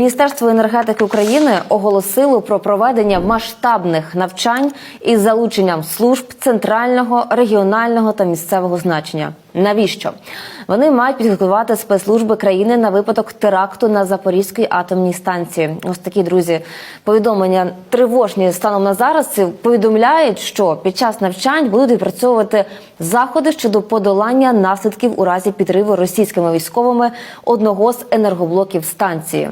Міністерство енергетики України оголосило про проведення масштабних навчань із залученням служб центрального, регіонального та місцевого значення. Навіщо вони мають підготувати спецслужби країни на випадок теракту на Запорізькій атомній станції? Ось такі друзі повідомлення тривожні станом на зараз. Повідомляють, що під час навчань будуть відпрацьовувати заходи щодо подолання наслідків у разі підриву російськими військовими одного з енергоблоків станції.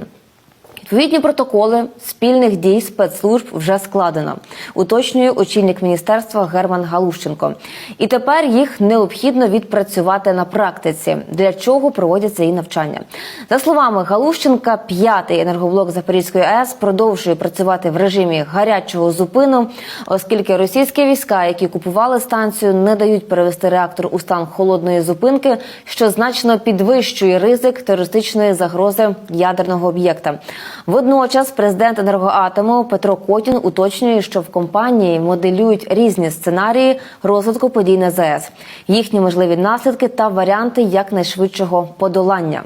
Відповідні протоколи спільних дій спецслужб вже складено, уточнює очільник міністерства Герман Галущенко. І тепер їх необхідно відпрацювати на практиці, для чого проводяться і навчання. За словами Галущенка, п'ятий енергоблок Запорізької АЕС продовжує працювати в режимі гарячого зупину, оскільки російські війська, які купували станцію, не дають перевести реактор у стан холодної зупинки, що значно підвищує ризик терористичної загрози ядерного об'єкта. Водночас президент енергоатому Петро Котін уточнює, що в компанії моделюють різні сценарії розвитку подій на ЗАЕС, їхні можливі наслідки та варіанти якнайшвидшого подолання.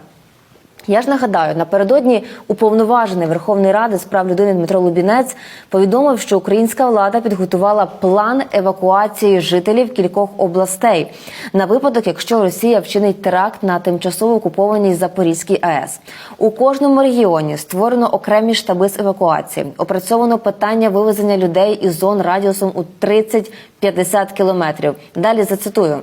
Я ж нагадаю, напередодні уповноважений Верховної Ради з прав людини Дмитро Лубінець повідомив, що українська влада підготувала план евакуації жителів кількох областей на випадок, якщо Росія вчинить теракт на тимчасово окупованій Запорізькій АЕС. У кожному регіоні створено окремі штаби з евакуації. Опрацьовано питання вивезення людей із зон радіусом у 30-50 кілометрів. Далі зацитую.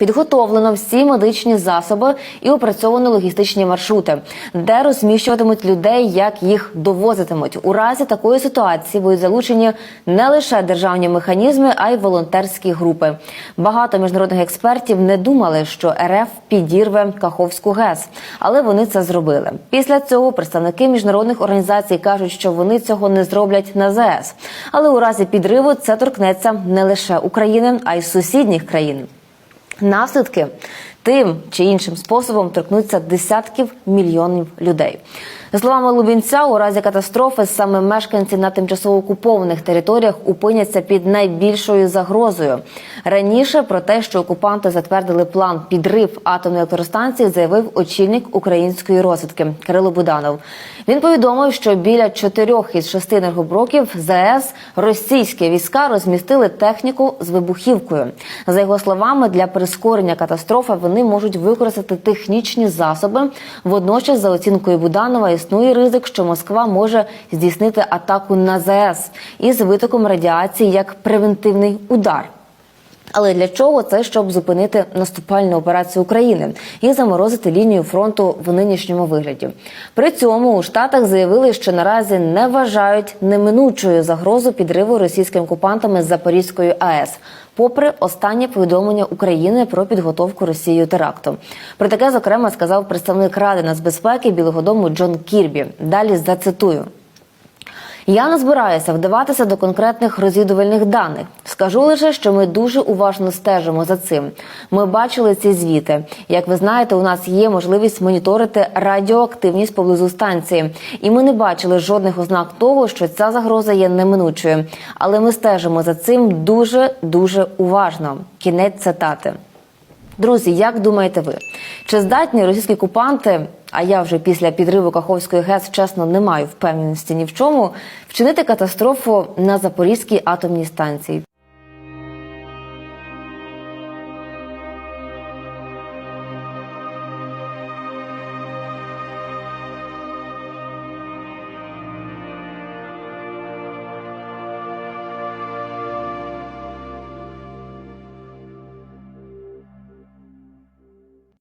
Підготовлено всі медичні засоби і опрацьовано логістичні маршрути, де розміщуватимуть людей, як їх довозитимуть. У разі такої ситуації будуть залучені не лише державні механізми, а й волонтерські групи. Багато міжнародних експертів не думали, що РФ підірве Каховську ГЕС, але вони це зробили. Після цього представники міжнародних організацій кажуть, що вони цього не зроблять на ЗАЕС. Але у разі підриву це торкнеться не лише України, а й сусідніх країн. Наслідки тим чи іншим способом торкнуться десятків мільйонів людей. За словами Лубінця, у разі катастрофи саме мешканці на тимчасово окупованих територіях опиняться під найбільшою загрозою. Раніше про те, що окупанти затвердили план підрив атомної електростанції, заявив очільник української розвідки Кирило Буданов. Він повідомив, що біля чотирьох із шести енергоблоків ЗАЕС російські війська розмістили техніку з вибухівкою. За його словами, для прискорення катастрофи вони можуть використати технічні засоби. Водночас, за оцінкою Буданова, існує ризик, що Москва може здійснити атаку на ЗАЕС із витоком радіації як превентивний удар. Але для чого це щоб зупинити наступальну операцію України і заморозити лінію фронту в нинішньому вигляді? При цьому у Штатах заявили, що наразі не вважають неминучою загрозу підриву російськими окупантами з Запорізької АЕС. Попри останнє повідомлення України про підготовку Росією теракту, про таке зокрема сказав представник Ради нацбезпеки Білого Дому Джон Кірбі. Далі зацитую. Я не збираюся вдаватися до конкретних розвідувальних даних. Скажу лише, що ми дуже уважно стежимо за цим. Ми бачили ці звіти. Як ви знаєте, у нас є можливість моніторити радіоактивність поблизу станції, і ми не бачили жодних ознак того, що ця загроза є неминучою. Але ми стежимо за цим дуже дуже уважно. Кінець цитати. Друзі, як думаєте ви? Чи здатні російські окупанти, а я вже після підриву Каховської ГЕС чесно не маю впевненості ні в чому, вчинити катастрофу на Запорізькій атомній станції?